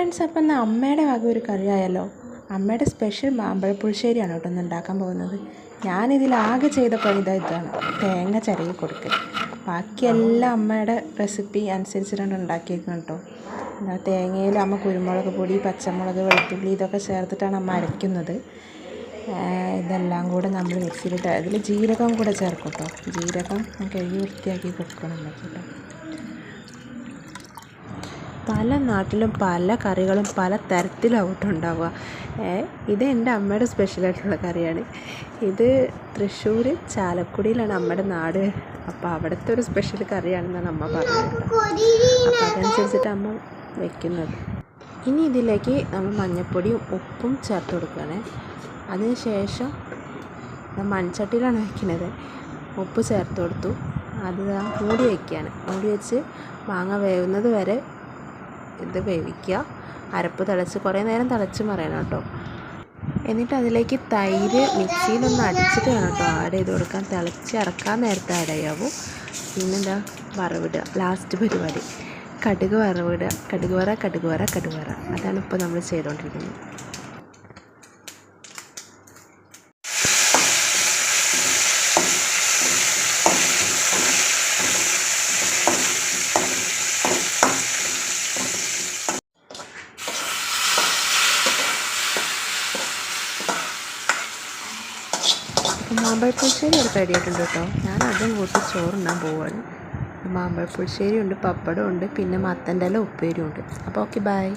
Friends അപ്പം എന്നാൽ അമ്മയുടെ വക ഒരു കറിയായല്ലോ. അമ്മയുടെ സ്പെഷ്യൽ മാമ്പഴ പുളിശ്ശേരിയാണ് കേട്ടോ ഒന്ന് ഉണ്ടാക്കാൻ പോകുന്നത്. ഞാനിതിലാകെ ചെയ്ത പണിത ഇതാ ഇതാണ്. തേങ്ങ ചിരകി കൊടുക്കുക ബാക്കിയെല്ലാം അമ്മയുടെ റെസിപ്പി അനുസരിച്ചിട്ടാണ് ഉണ്ടാക്കിയിരിക്കുന്നത് കേട്ടോ. എന്താ തേങ്ങയിൽ അമ്മ കുരുമുളക് പൊടി പച്ചമുളക് വെളുത്തുള്ളി ഇതൊക്കെ ചേർത്തിട്ടാണ് അമ്മ അരയ്ക്കുന്നത്. ഇതെല്ലാം കൂടെ നമ്മൾ മിക്സിയിലിട്ട് അതിൽ ജീരകം കൂടെ ചേർക്കും കേട്ടോ. ജീരകം കഴുകി വൃത്തിയാക്കി കൊടുക്കണം കേട്ടോ. പല നാട്ടിലും പല കറികളും പല തരത്തിലാവട്ടെ ഉണ്ടാവുക ഇത് എന്റെ അമ്മയുടെ സ്പെഷ്യലായിട്ടുള്ള കറിയാണ്. ഇത് തൃശ്ശൂർ ചാലക്കുടിയിലാണ് അമ്മയുടെ നാട്. അപ്പോൾ അവിടുത്തെ ഒരു സ്പെഷ്യൽ കറിയാണെന്നാണ് അമ്മ പറഞ്ഞത്. അപ്പോൾ അതനുസരിച്ചിട്ട് അമ്മ വെക്കുന്നത്. ഇനി ഇതിലേക്ക് നമ്മൾ മഞ്ഞൾപ്പൊടിയും ഉപ്പും ചേർത്ത് കൊടുക്കുകയാണ്. അതിനുശേഷം മൺചട്ടിയിലാണ് വയ്ക്കുന്നത് ഉപ്പ് ചേർത്ത് കൊടുത്തു. അത് മൂടി വയ്ക്കുകയാണ് മൂടി വെച്ച് മാങ്ങ വേവുന്നത് വരെ ഇത് വേവിക്കുക. അരപ്പ് തിളച്ച് കുറേ നേരം തിളച്ച് മറിയണം കേട്ടോ. എന്നിട്ട് അതിലേക്ക് തൈര് മിക്സിയിലൊന്ന് അടിച്ചിട്ട് വേണം കേട്ടോ. ആഡ് ചെയ്ത് കൊടുക്കാൻ. തിളച്ച് ഇറക്കാൻ നേരത്തെ ആഡ് ചെയ്യാവൂ. പിന്നെന്താ? വറവിടുക. ലാസ്റ്റ് പരിപാടി. കടുക് വറവിടുക. കടുക് വറ കടുക് വറ കടുക് വറ. അതാണ് ഇപ്പോൾ നമ്മൾ ചെയ്തുകൊണ്ടിരിക്കുന്നത്. മാമ്പഴപ്പുളിശ്ശേരി ഒരു റെഡി ആയിട്ടുണ്ട് കേട്ടോ. ഞാൻ ആദ്യം കൂട്ടി ചോറുണ്ണാൻ പോവാണ്. മാമ്പഴപ്പുളിശ്ശേരി ഉണ്ട് പപ്പടം ഉണ്ട് പിന്നെ മത്തന്റെ ഇല ഉപ്പേരിയും ഉണ്ട് അപ്പോൾ ഓക്കെ ബൈ.